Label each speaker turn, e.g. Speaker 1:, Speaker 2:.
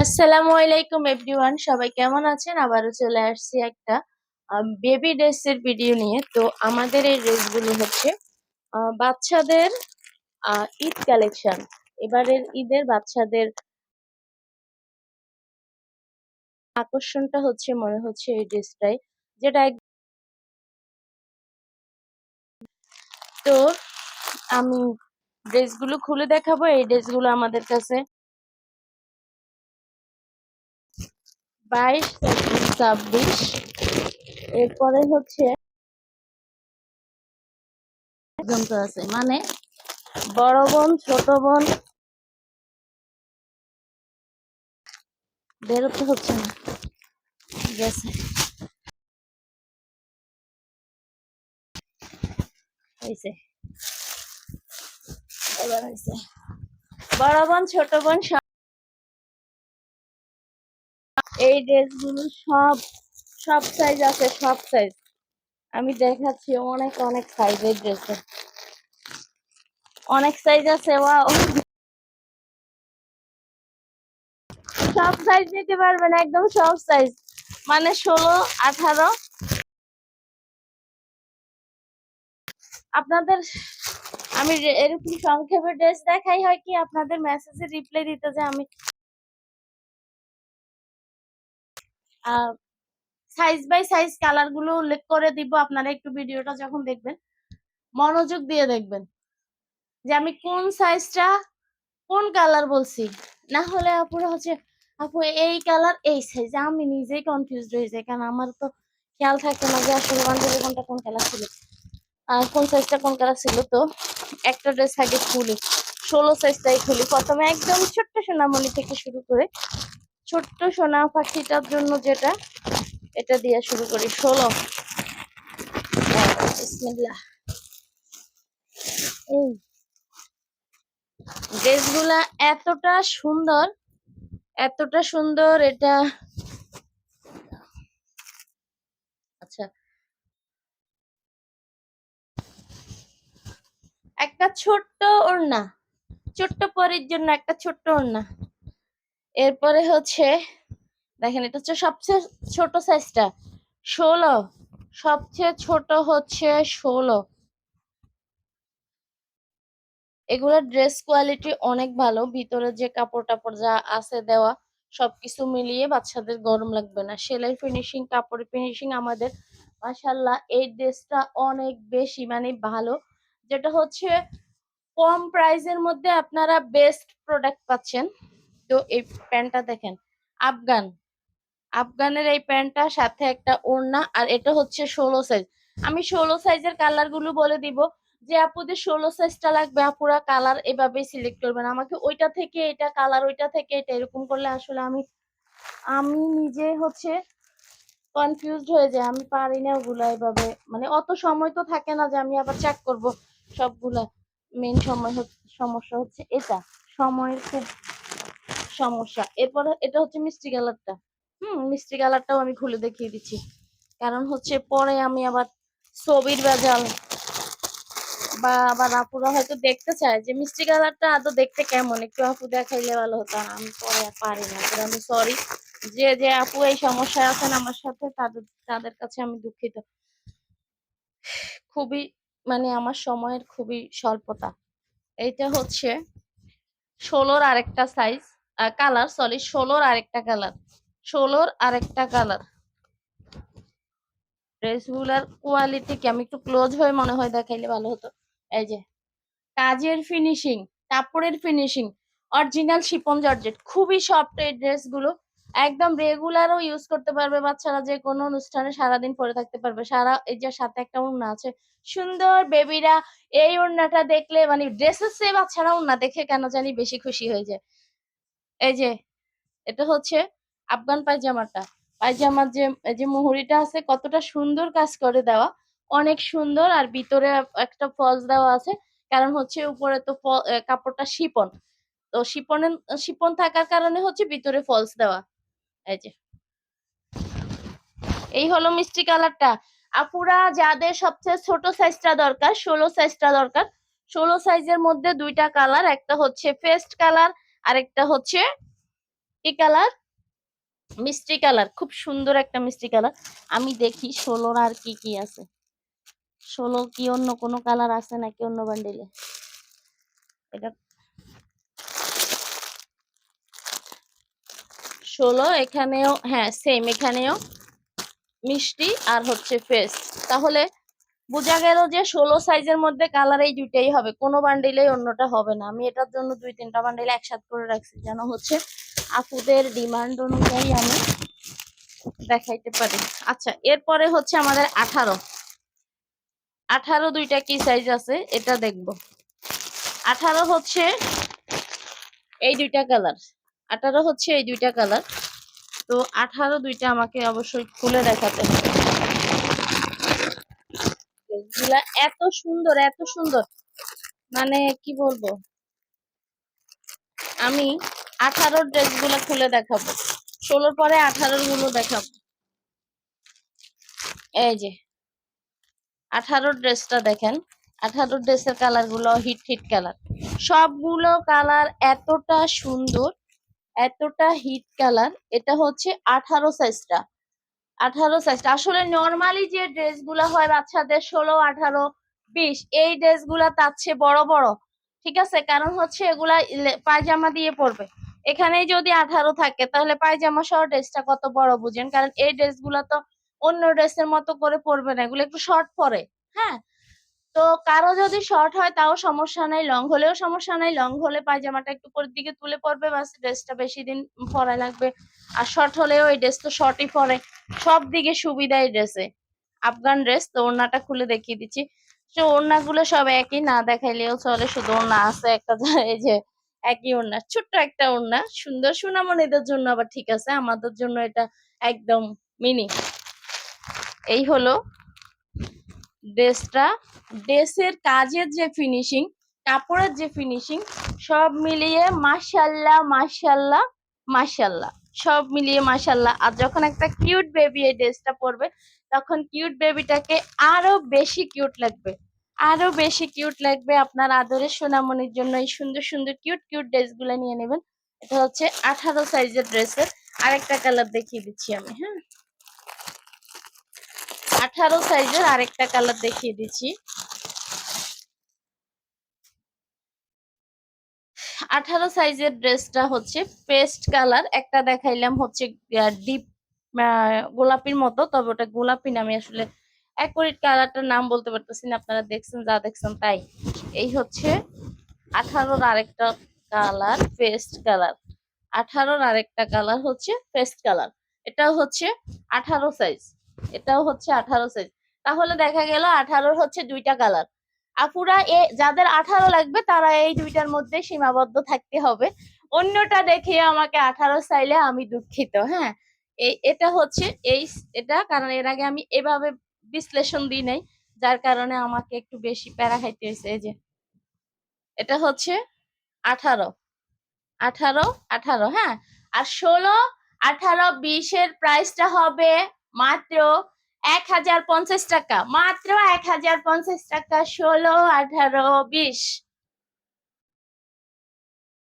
Speaker 1: আসসালামু আলাইকুম এভরিওয়ান সবাই কেমন আছেন? আবারও চলে আসছি একটা বেবি ড্রেসের ভিডিও নিয়ে। তো আমাদের এই ড্রেসগুলো হচ্ছে বাচ্চাদের ঈদ কালেকশন এবারের ঈদের বাচ্চাদের আকর্ষণটা হচ্ছে, মনে হচ্ছে এই ড্রেসটাই যেটা এক- তো আমি ড্রেসগুলো খুলে দেখাবো। এই ড্রেসগুলো আমাদের কাছে বাইশ ছাব্বিশ। এরপরে হচ্ছে আছে। মানে বড় বোন, ছোট বোন বেরোতে হচ্ছে না। গেছে হয়েছে। এবার হয়েছে। বড় বোন, ছোট বোন এই ড্রেসগুলো সব সব সাইজ আছে, সব সাইজ আমি দেখাচ্ছি অনেক অনেক সাইজের ড্রেস অনেক সাইজ আছে সব সাইজ নিতে পারবেন, একদম সব সাইজ মানে ষোলো, আঠারো। আপনাদের, আমি এরকম সংক্ষেপে ড্রেস দেখাই হয় কি, আপনাদের মেসেজে রিপ্লাই দিতে যে আমি সাইজ বাই সাইজ কালারগুলো উল্লেখ করে দিব, আপনারা একটু ভিডিওটা যখন দেখবেন, মনোযোগ দিয়ে দেখবেন। যে আমি কোন সাইজটা কোন কালার বলছি? না হলে আপুরা হচ্ছে, আপু, এই কালার এই সাইজ আমি নিজেই কনফিউজ হয়ে যাই, কারণ আমার তো খেয়াল থাকে না যে আসলে বান্ধবী কোনটা কোন কালার ছিল। আর কোন সাইজটা কোন কালার ছিল, তো একটা ড্রেস আগে খুলি, ষোলো সাইজটাই খুলি। প্রথমে একদম ছোট্ট সোনামণি থেকে শুরু করে ছোট্ট সোনা পাখিটার জন্য যেটা, এটা দিয়ে শুরু করি। ষোলো। ড্রেসগুলা এতটা সুন্দর এতটা সুন্দর এটা। আচ্ছা। একটা ছোট্ট ওড়না, ছোট্ট পরের জন্য একটা ছোট্ট ওড়না। এরপরে হচ্ছে, দেখেন এটা হচ্ছে সবচেয়ে ছোট সাইজটা ষোলো, সবচেয়ে ছোট হচ্ছে ষোলো। এগুলোর ড্রেস কোয়ালিটি অনেক ভালো, ভিতরে যে কাপড় টাপড় যা আছে দেওয়া, সবকিছু মিলিয়ে বাচ্চাদের গরম লাগবে না। সেলাই ফিনিশিং কাপড় ফিনিশিং আমাদের মাশাল্লাহ এই ড্রেসটা অনেক বেশি মানে ভালো। যেটা হচ্ছে, কম প্রাইসের মধ্যে আপনারা বেস্ট প্রোডাক্ট পাচ্ছেন। তো এই প্যান্টটা দেখেন, আফগান। আফগানের এই প্যান্টটা, সাথে একটা ওড়না, আর এটা হচ্ছে ষোলো সাইজ আমি ষোলো সাইজের কালারগুলো বলে দিব। যে আপুদের ষোলো সাইজটা লাগবে, আপুরা কালার এভাবেই সিলেক্ট করবেন। আমাকে ওইটা থেকে এটা কালার ওইটা থেকে এটা, এরকম করলে আসলে আমি আমি নিজে হচ্ছে কনফিউজড হয়ে যায় আমি পারি না ওগুলা এভাবে। মানে অত সময় তো থাকে না যে আমি আবার চেক করব সবগুলা। মেন সময় হচ্ছে, সমস্যা হচ্ছে এটা। সময়ের সমস্যা। এরপরে এটা হচ্ছে মিষ্টি কালারটা। হুম, মিষ্টি কালারটাও আমি খুলে দেখিয়ে দিচ্ছি। কারণ হচ্ছে পরে আমি আবার ছবির ভেজাল বা আবার আপুরা হয়তো দেখতে চায় যে মিষ্টি কালারটা আদৌ দেখতে কেমন? একটু আপু দেখাইলে ভালো হতো। আমি পরে পারি না। আমি সরি যে যে আপু এই সমস্যায় আছেন আমার সাথে, তাদের তাদের কাছে আমি দুঃখিত। খুবই মানে আমার সময়ের খুবই স্বল্পতা। এইটা হচ্ছে ষোলোর আরেকটা সাইজ কালার সরি ষোলোর আরেকটা কালার ষোলোর আরেকটা কালার ড্রেসগুলার কোয়ালিটি কি? আমি একটু ক্লোজ হয়ে মনে হয় দেখাইলে ভালো হতো। এই যে, কাজের ফিনিশিং কাপড়ের ফিনিশিং অরিজিনাল শিপন জর্জেট। খুবই সফট এই ড্রেসগুলো একদম রেগুলারও ইউজ করতে পারবে বাচ্চারা, যে কোনো অনুষ্ঠানে সারাদিন পরে থাকতে পারবে। সারা, এই যে সাথে একটা ওড়না আছে। সুন্দর বেবিরা এই ওড়নাটা দেখলে মানে ড্রেসের চেয়ে বাচ্চারা ওড়না দেখে কেন জানি বেশি খুশি হয়ে যায়। এই যে, এটা হচ্ছে আফগান পায়জামাটা। পায়জামার যে যে মুহুরিটা আছে, কতটা সুন্দর কাজ করে দেওয়া। অনেক সুন্দর, আর ভিতরে একটা ফলস দেওয়া আছে। কারণ হচ্ছে উপরে তো কাপড়টা শিপন। তো শিপনের, শিপন থাকার কারণে হচ্ছে ভিতরে ফলস দেওয়া। এই যে। এই হলো মিষ্টি কালারটা। আপুরা, যাদের সবচেয়ে ছোট সাইজটা দরকার, ষোলো সাইজটা দরকার, ষোলো সাইজের মধ্যে দুইটা কালার। একটা হচ্ছে ফেস্ট কালার আর একটা হচ্ছে কি কালার? মিষ্টি কালার, খুব সুন্দর একটা মিষ্টি কালার। আমি দেখি ষোলোর আর কি কি আছে। ষোলো কি অন্য কোনো কালার আছে নাকি অন্য বান্ডিলে এটা ষোলো, এখানেও হ্যাঁ সেম এখানেও মিষ্টি আর হচ্ছে পেস্ট তাহলে বোঝা গেল যে ষোলো সাইজের মধ্যে কালার এই দুইটাই হবে। কোনো বান্ডিলেই অন্যটা হবে না। আমি এটার জন্য দুই তিনটা বান্ডিল একসাথে করে রাখছি, যেন হচ্ছে আপুদের ডিমান্ড অনুযায়ী আমি দেখাইতে পারি। আচ্ছা এরপরে হচ্ছে আমাদের আঠারো। আঠারো দুইটা কি সাইজ আছে? এটা দেখব। আঠারো হচ্ছে এই দুইটা কালার আঠারো হচ্ছে এই দুইটা কালার তো আঠারো দুইটা আমাকে অবশ্যই খুলে দেখাতে হবে। ড্রেসগুলা এত সুন্দর এত সুন্দর। মানে কি বলব? আমি আঠারোর ড্রেসগুলো খুলে দেখাবো। ষোলোর পরে আঠারোরগুলো দেখাবো। এই যে, আঠারোর ড্রেসটা দেখেন। আঠারোর ড্রেসের কালারগুলো হিট হিট কালার। সবগুলো কালার এতটা সুন্দর, এতটা হিট কালার। এটা হচ্ছে আঠারো সাইজটা আঠারো সাইজ আসলে নর্মালি যে ড্রেসগুলো হয় বাচ্চাদের ষোলো, আঠারো, বিশ, এই ড্রেসগুলা তার চেয়ে বড় বড়। ঠিক আছে? কারণ হচ্ছে এগুলা পায়জামা দিয়ে পরবে। এখানেই যদি আঠারো থাকে, তাহলে পায়জামা সহ ড্রেসটা কত বড় বুঝেন? কারণ এই ড্রেসগুলো তো অন্য ড্রেসের মতো করে পরবে না। এগুলো একটু শর্ট পরে হ্যাঁ? তো কারও যদি শর্ট হয়, তাও সমস্যা নাই। লং হলেও সমস্যা নাই। লং হলে পায়জামাটা একটু পরের দিকে তুলে পরবে, বাস ড্রেসটা বেশি দিন পরা লাগবে। আর শর্ট হলেও এই ড্রেস তো শর্টই পরে। সব দিকে সুবিধা এই ড্রেসে আফগান ড্রেস তো ওড়নাটা খুলে দেখিয়ে দিচ্ছি। তো ওড়নাগুলো সব একই, না দেখাইলেও চলে। শুধু ওড়না আছে একটা, এই যে একই ওড়না। ছোট্ট একটা ওড়না। সুন্দর সুনামণিদের জন্য আবার ঠিক আছে। আমাদের জন্য এটা একদম মিনি এই হলো ড্রেসটা, ড্রেসের কাজের যে ফিনিশিং কাপড়ের যে ফিনিশিং সব মিলিয়ে মাশাল্লাহ মাশাল্লাহ মাশাল্লাহ সব মিলিয়ে মাশাল্লাহ আর যখন একটা কিউট বেবি এই ড্রেসটা পরবে, তখন কিউট বেবিটাকে আরও বেশি কিউট লাগবে। আরও বেশি কিউট লাগবে আপনার আদরের সোনামণির জন্য। এই সুন্দর সুন্দর কিউট কিউট ড্রেসগুলো নিয়ে নেবেন। এটা হচ্ছে আঠারো সাইজের ড্রেসের আরেকটা কালার দেখিয়ে দিচ্ছি আমি হ্যাঁ? আঠারো সাইজের আরেকটা কালার দেখিয়ে দিচ্ছি। আঠারো সাইজের ড্রেসটা হচ্ছে পেস্ট কালার। একটা দেখাইলাম হচ্ছে ডিপ গোলাপির মতো, তবে ওটা গোলাপি নামে আসলে অ্যাকুরেট কালারটার নাম বলতে পারতেছি না, আপনারা দেখছেন যা দেখছেন তাই। এই হচ্ছে আঠারোর আরেকটা কালার, পেস্ট কালার। আঠারোর আরেকটা কালার হচ্ছে পেস্ট কালার। এটা হচ্ছে আঠারো সাইজ। এটাও হচ্ছে আঠারো সাইজ তাহলে দেখা গেল আঠারোর হচ্ছে দুইটা কালার আপুরা এ, যাদের আঠারো লাগবে, তারা এই দুইটার মধ্যে সীমাবদ্ধ থাকতে হবে। অন্যটা দেখে আমাকে আঠারো চাইলে আমি দুঃখিত হ্যাঁ? এই এটা হচ্ছে এই এটা, কারণ এর আগে আমি এভাবে বিশ্লেষণ দিই নাই, যার কারণে আমাকে একটু বেশি প্যারা খাইতে হয়েছে এই যে। এটা হচ্ছে আঠারো। আঠারো আঠারো হ্যাঁ? আর ষোলো, আঠারো, বিশের প্রাইসটা হবে মাত্র এক হাজার পঞ্চাশ টাকা মাত্র এক হাজার পঞ্চাশ টাকা ষোলো আঠারো বিশ।